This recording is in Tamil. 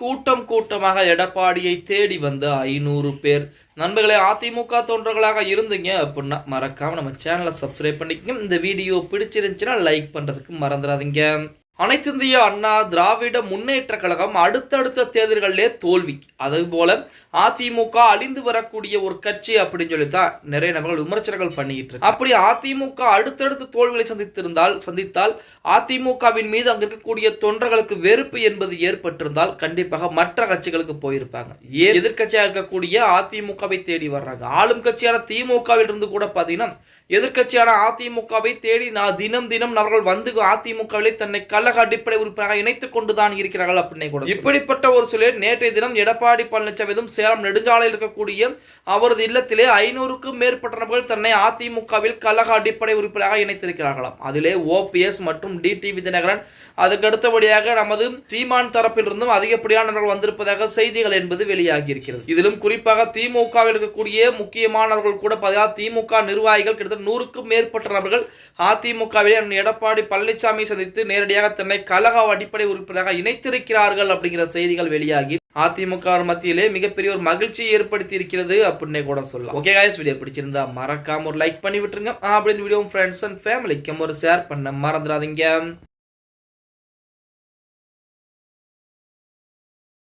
கூட்டம் கூட்டமாக எடப்பாடியை தேடி வந்த ஐநூறு பேர். நண்பர்களே அதிமுக தொண்டர்களாக இருந்தீங்க அப்படின்னா மறக்காமல் நம்ம சேனலை சப்ஸ்கிரைப் பண்ணிக்கங்க. இந்த வீடியோ பிடிச்சிருந்துச்சுன்னா லைக் பண்ணுறதுக்கு மறந்துடாதீங்க. அனைத்திந்திய அண்ணா திராவிட முன்னேற்ற கழகம் அடுத்தடுத்த தேர்தல்களிலே தோல்வி. அதே போல அதிமுக அழிந்து வரக்கூடிய ஒரு கட்சி அப்படின்னு சொல்லித்தான் நிறைய நபர்கள் விமர்சனங்கள் பண்ணிக்கிட்டு இருக்கு அப்படி அதிமுக அடுத்தடுத்த தோல்விகளை சந்தித்திருந்தால் சந்தித்தால் அதிமுகவின் மீது அங்க இருக்கக்கூடிய தொண்டர்களுக்கு வெறுப்பு என்பது ஏற்பட்டிருந்தால் கண்டிப்பாக மற்ற கட்சிகளுக்கு போயிருப்பாங்க. ஏன்? எதிர்கட்சியாக இருக்கக்கூடிய அதிமுகவை தேடி வர்றாங்க. ஆளும் கட்சியான திமுகவில் இருந்து கூட பாத்தீங்கன்னா எதிர்க்கட்சியான அதிமுகவை தேடி நான் தினம் தினம் அவர்கள் வந்து அதிமுகவிலே தன்னை கழக அடிப்படை உறுப்பினராக இணைத்துக் கொண்டுதான் இருக்கிறார்கள் அப்படின்னு கூட இப்படிப்பட்ட ஒரு சூழலில் நேற்றைய தினம் எடப்பாடி பழனிசாமியும் சேலம் நெடுஞ்சாலையில் இருக்கக்கூடிய அவரது இல்லத்திலே ஐநூறுக்கும் மேற்பட்ட நபர்கள் தன்னை அதிமுகவில் கழக அடிப்படை உறுப்பினராக இணைத்திருக்கிறார்களாம். அதிலே ஓபிஎஸ் மற்றும் டிடிவி தினகரன் அதுக்கு அடுத்தபடியாக நமது சீமான் தரப்பிலிருந்தும் அதிகப்படியானவர்கள் வந்திருப்பதாக செய்திகள் என்பது வெளியாகி இருக்கிறது இதிலும் குறிப்பாக திமுகவில் இருக்கக்கூடிய முக்கியமானவர்கள் கூட பார்த்தீங்கன்னா திமுக நிர்வாகிகள் கிட்டத்தட்ட நூறுக்கும் மேற்பட்ட நபர்கள் அதிமுகவிலே எடப்பாடி பழனிசாமி சந்தித்து நேரடியாக தன்னை கழக அடிப்படை உறுப்பினராக இணைத்திருக்கிறார்கள் அப்படிங்கிற செய்திகள் வெளியாகி அதிமுக மத்தியிலே மிகப்பெரிய ஒரு மகிழ்ச்சியை ஏற்படுத்தி இருக்கிறது அப்படின்னே கூட சொல்லலாம். ஓகே காய்ஸ் வீடியோ பிடிச்சிருந்தா மறக்காம ஒரு லைக் பண்ணி விட்டுருங்க அப்படின்னு வீடியோ ஃப்ரெண்ட்ஸ் அண்ட் ஃபேமிலிக்கும் ஒரு ஷேர் பண்ண மறந்துடாதீங்க.